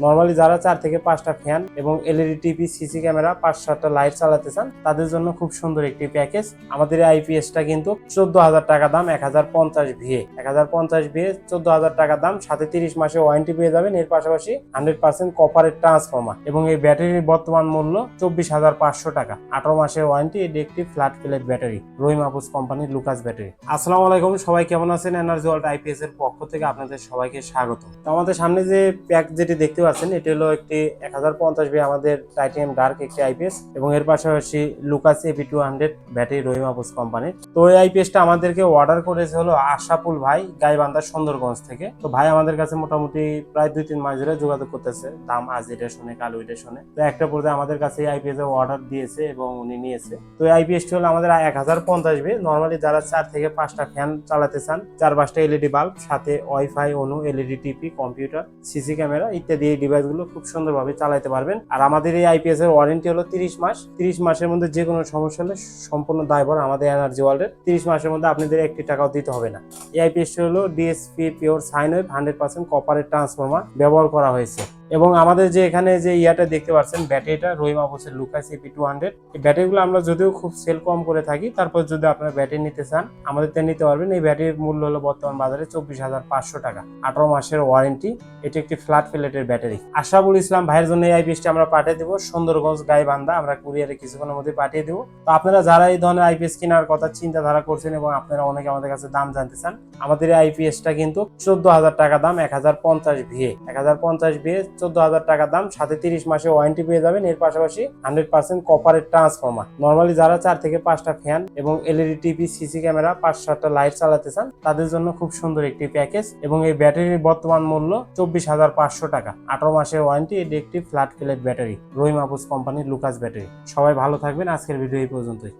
Normally যারা চার থেকে পাঁচটা ফ্যান এবং এলইডি টিভি সিসি ক্যামেরা পাঁচ সাতটা লাইট চালাতে চান, তাদের জন্য খুব সুন্দর একটি প্যাকেজ আমাদের আইপিএসটা কিন্তু চোদ্দ হাজার টাকা দাম, এক হাজার পঞ্চাশ ভিএ এক হাজার পঞ্চাশ ভিএ চোদ্দ হাজার টাকা দাম, সাথে তিরিশ মাসে ওয়ারেন্টি পেয়ে যাবেন। এর পাশাপাশি হান্ড্রেড পার্সেন্ট কপারের ট্রান্সফর্মার এবং এই ব্যাটারির বর্তমান মূল্য চব্বিশ হাজার পাঁচশো টাকা। আঠারো মাসের ওয়ারেন্টি এটি একটি flat plate battery Rahim Afroz কোম্পানির লুকাস ব্যাটারি আসসালামু আলাইকুম, সবাই কেমন আছেন? এনার্জি ওয়ার্ল্ড আইপিএস এর পক্ষ থেকে আপনাদের সবাইকে স্বাগত। তো আমাদের সামনে যে প্যাক যেটি দেখতে পাচ্ছেন, এটি হলো একটি এক হাজার পঞ্চাশ বি আমাদের টাইটেনিয়াম ডার্ক একটি আইপিএস এবং এর পাশাপাশি Lucas AP two hundred battery Rahim আপুস কোম্পানির তো এই আইপিএসটা আমাদেরকে অর্ডার করেছে হলো আশাপুল ভাই গাইবান্ধা সুন্দরগঞ্জ থেকে। তো ভাই আমাদের কাছে মোটামুটি প্রায় দুই তিন মাস ধরে যোগাযোগ করতেছে, দাম আজ এটা শুনে, কাল ওইটা শুনে। তো একটা পর্যায়ে আমাদের কাছে আইপিএস অর্ডার দিয়েছে এবং উনি নিয়েছে। তো এই আইপিএসটি হলো আমাদের এক হাজার পঞ্চাশ বি। নর্মালি যারা চার থেকে পাঁচটা ফ্যান চালাতে চান, চার পাঁচটা এলইডি বাল্ব সাথে ওয়াইফাই অনু LED TV computer CC camera ইত্যাদি এই ডিভাইসগুলো খুব সুন্দরভাবে চালাতে পারবেন। আর আমাদের এই আইপিএস এর ওয়ারেন্টি হলো তিরিশ মাস। তিরিশ মাসের মধ্যে যে কোনো সমস্যা হলে সম্পূর্ণ দায়ভার আমাদের এনার্জি ওয়ার্ল্ডের তিরিশ মাসের মধ্যে আপনাদের একটি টাকাও দিতে হবে না। এই আইপিএসটি হলো DSP pure sine wave hundred কপারের ট্রান্সফর্মার ব্যবহার করা হয়েছে। এবং আমাদের যে এখানে যে ইয়াটা দেখতে পাচ্ছেন ব্যাটারিটা রহিম আবসের লুকাস এপি টু হান্ড্রেড এই ব্যাটারিগুলো আমরা যদিও খুব সেল কম করে থাকি, তারপর যদি আপনারা ব্যাটারি নিতে চান, আমাদের থেকে নিতে পারবেন। এই ব্যাটারির মূল্য হলো বর্তমান বাজারে চব্বিশ হাজার পাঁচশো টাকা, আঠারো মাসের ওয়ারেন্টি এটি একটি ফ্ল্যাট প্লেটের ব্যাটারি আশাবুল ইসলাম, ভাইয়ের জন্য এই আইপিএসটি আমরা পাঠিয়ে দেবো। সুন্দরগঞ্জ গাইবান্ধা, আমরা কুরিয়ারে কিছুক্ষণের মধ্যে পাঠিয়ে দেবো। তো আপনারা যারা এই ধরনের আইপিএস কেনার কথা চিন্তাধারা করছেন এবং আপনারা অনেকে আমাদের কাছে দাম জানতে চান, আমাদের এই আইপিএসটা কিন্তু চোদ্দ হাজার টাকা দাম, এক হাজার পঞ্চাশ ভিএ এক হাজার পঞ্চাশ ভিএ চোদ্দ হাজার টাকা দাম, সাথে তিরিশ মাসে ওয়ারেন্টি পেয়ে যাবেন। এর পাশাপাশি হান্ড্রেড পার্সেন্ট কপারের ট্রান্সফর্মার নর্মালি যারা চার থেকে পাঁচটা ফ্যান এবং এলইডি টিভি সিসি ক্যামেরা পাঁচ সাতটা লাইট চালাতে চান, তাদের জন্য খুব সুন্দর একটি প্যাকেজ এবং এই ব্যাটারির বর্তমান মূল্য চব্বিশ হাজার পাঁচশো টাকা। আঠারো মাসের ওয়ারেন্টি এটি একটি ফ্ল্যাট প্লেট ব্যাটারি রহিম আপুস কোম্পানির লুকাস ব্যাটারি সবাই ভালো থাকবেন। আজকের ভিডিও এই পর্যন্তই।